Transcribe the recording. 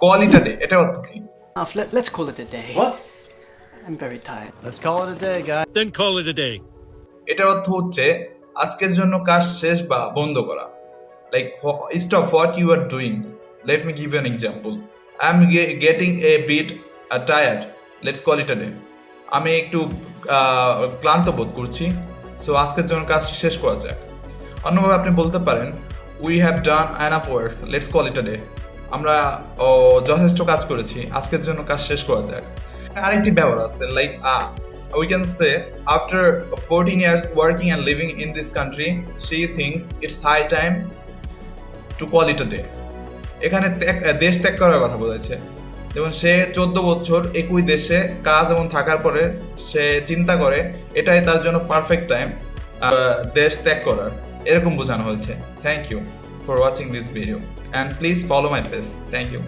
Call it day এটার অর্থ কি let's call it a day. What? I'm very tired. Let's call it a day, guys. Then call it a day. এটার অর্থ হচ্ছে আজকের জন্য কাজ শেষ বা বন্ধ করা like stop what you are doing let me give an example I am getting a bit tired let's call it day আমি একটু আহ, ক্লান্ত বোধ করছি সো আজকের জন্য কাজ শেষ করা যাক অন্যভাবে আপনি বলতে পারেন we have done enough work let's call it day আমরা যথেষ্ট কাজ করেছি। আজকের জন্য কাজ শেষ করা যাক। আরেকটি ব্যবহার আছে like we can say after 14 years working and living in this country, she thinks it's high time to call it a day. এখানে দেশ ত্যাগ করার কথা বলেছে। যেমন সে চোদ্দ বছর একই দেশে কাজ এবং থাকার পরে সে চিন্তা করে, এটাই তার জন্য পারফেক্ট টাইম দেশ ত্যাগ করার। এরকম বোঝানো হয়েছে। Thank you for watching this video and please follow my page thank you